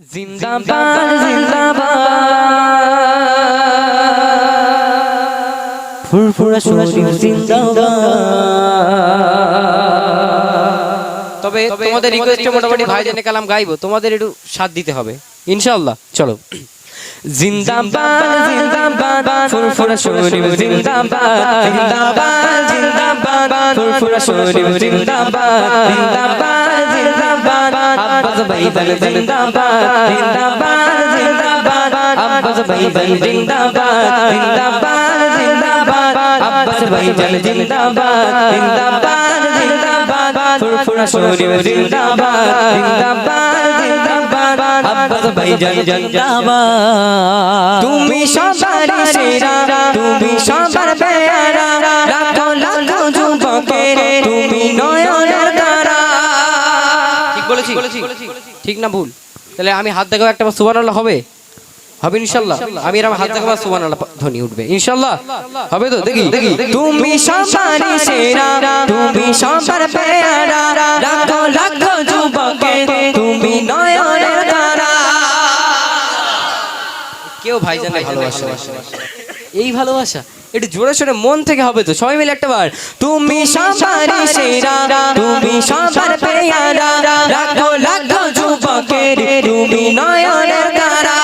জিন্দাবাদ জিন্দাবাদ। ফুরফুরা শরীফ জিন্দাবাদ। তবে তোমাদের রিকোয়েস্টে মোটামুটি ভাইজানে কালাম গাইবো তোমাদের একটু সাথ দিতে হবে। ইনশাআল্লাহ চলো। জিন্দাবাদ জিন্দাবাদ ফুরফুরা শরীফ জিন্দাবাদ জিন্দাবাদ জিন্দাবাদ ফুরফুরা শরীফ জিন্দাবাদ জিন্দাবাদ জিন্দাবাদ আব্বাস ভাইজান জিন্দাবাদ জিন্দাবাদ জিন্দাবাদ আব্বাস ভাইজান জিন্দাবাদ জিন্দাবাদ জিন্দাবাদ আব্বাস ভাইজান জিন্দাবাদ জিন্দাবাদ জিন্দাবাদ ফুরফুরা শরীফ জিন্দাবাদ জিন্দাবাদ জিন্দাবাদ আব্বাস ভাইজান জিন্দাবাদ। তুমি সবার সেরা তুমি সবার বেয়ারা। লাখো লাখো যুবকের তুমি নয়নের তারা ঠিক বলেছি ঠিক না ভুল? তাহলে আমি হাত দেখাবো একটা সুবহানাল্লাহ হবে? হবে ইনশাল্লাহ। আমি এরকম হাত দেখাবো সুবহানাল্লাহ ধ্বনি উঠবে। ইনশাল্লাহ। হবে তো? দেখি। দেখি। তুমি সবার সেরা। তুমি সবার ভাইজানে ভালোবাসে। এই ভালোবাসা? একটু জোরে সোরে মন থেকে হবে তো। সবাই মিলে একটা বার তুমি সবার সেরা তুমি সবার পেয়ারা লাখো লাখো যুবকের তুমি নয়নের তারা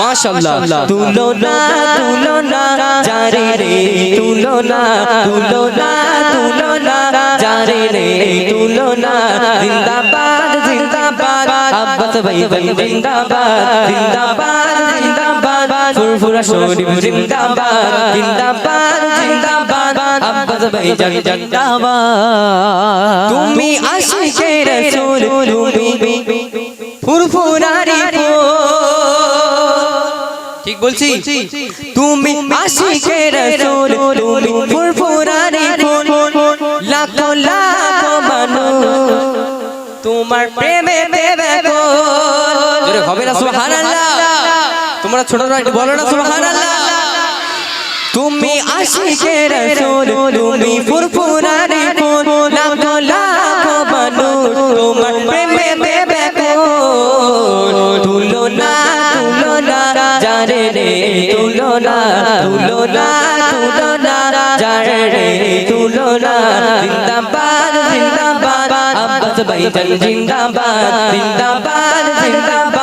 মাশাআল্লাহ। তুলনা তুলনা জারে রে তুলনা তুলনা তুলনা জারে রে তুলনা। জিন্দাবাদ জিন্দাবাদ। আব্বাস ভাই জিন্দাবাদ জিন্দাবাদ জিন্দাবাদ। ফুরফুরা শরীফ জিন্দাবাদ জিন্দাবাদ জিন্দাবাদ আব্বাস ভাই জিন্দাবাদ। তুমি আশিকের রাসূল তুমি ফুরফুরারি ঠিক বলছি? তুমি আশিকের রাসূল তুমি ফুরফুরারি হবে না সুবহানাল্লাহ। তোমরা ছোটরা একটু বলো না সুবহানাল্লাহ। তুমি আশিকের রাসূল তুমি ফুরফুরারি ফুল লাখো লাখো মানুষ তোমার প্রেমে দেবে গো তুলনা তুলনা যারে রে তুলনা তুলনা তুলনা যারে রে তুলনা। জিন্দাবাদ জিন্দাবাদ আব্বাস ভাইজান জিন্দাবাদ জিন্দাবাদ জিন্দাবাদ।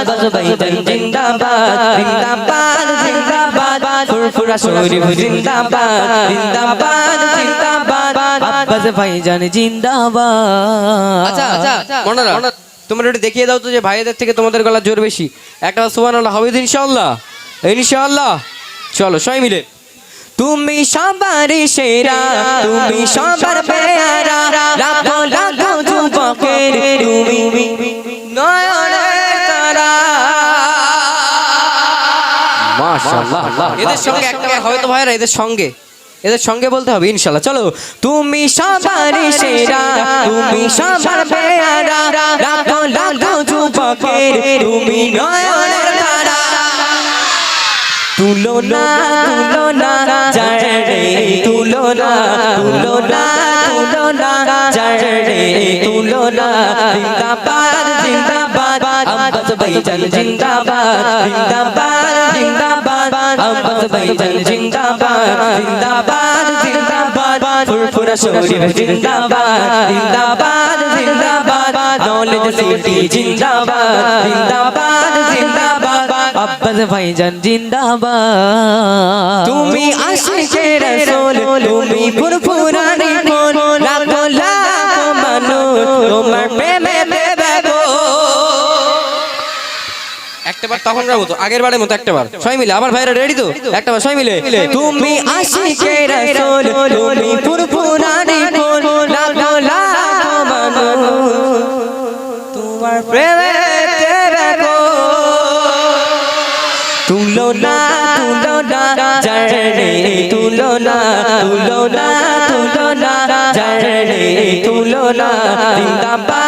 আব্বাস ভাইজান জিন্দাবাদ। জিন্দাবাদ জিন্দাবাদ ফুরফুরা শরীফ জিন্দাবাদ। জিন্দাবাদ জিন্দাবাদ। আব্বাস ভাইজান জিন্দাবাদ। আচ্ছা আচ্ছা মনোরা তোমরা একটু দেখিয়ে দাও তো যে ভাইদের থেকে তোমাদের গলা জোর বেশি। একটা সুবহানাল্লাহ হবে তো ইনশাআল্লাহ। ইনশাআল্লাহ। চলো সবাই মিলে। তুমি সবার সেরা তুমি সবার পেয়ারা। লাখো লাখো যুবকের তুমি মাশাআল্লাহ এদের সঙ্গে একবার হয়তো ভাইরা এদের সঙ্গে এদের সঙ্গে বলতে হবে ইনশাআল্লাহ। চলো তুমি সবার সেরা তুমি সবার পেয়ারা লাখো লাখো যুবকের তুমি নয়নের তারা তুলনা তুলনা যায় রে তুলনা তুলনা তুলনা যায় রে তুলনা। জিন্দাবাদ জিন্দাবাদ আব্বাস ভাইজান জিন্দাবাদ জিন্দাবাদ জিন্দাবাদ। আব্বাস ভাইজান জিন্দাবাদ। জিন্দাবাদ জিন্দাবাদ। ফুরফুরা শরীফ জিন্দাবাদ। জিন্দাবাদ জিন্দাবাদ। নলেজ সিটি জিন্দাবাদ। জিন্দাবাদ জিন্দাবাদ। আব্বাস ভাইজান জিন্দাবাদ। তুমি আশিকের রাসূল তুমি ফুরফুরানি একটাবার তখন গাবো তো আগের বারের মতো একটাবার সবাই মিলে আবার ভাইরা রেডি তো? একটাবার সবাই মিলে। তুমি আশিকের রাসূল তুমি ফুরফুরানি ফুল লাখো লাখো মানুষ তোমার প্রেমে দেবে গো। তুলনা তুলনা যায় রে তুলনা তুলনা তুলনা যায় রে তুলনা জিন্দাবাদ জিন্দাবাদ। আব্বাস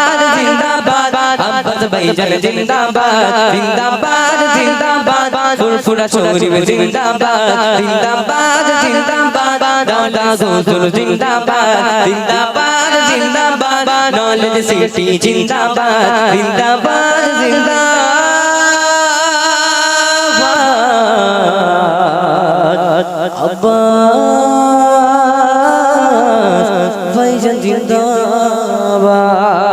ভাইজান জিন্দাবাদ জিন্দাবাদ জিন্দাবাদ ফুরফুরা শরীফ জিন্দাবাদ জিন্দাবাদ জিন্দাবাদ দাদা গোসুল জিন্দাবাদ জিন্দাবাদ জিন্দাবাদ নলেজ সিটি জিন্দাবাদ জিন্দাবাদ জিন্দাবাদ। আব্বাস ভাইজান জিন্দাবাদ।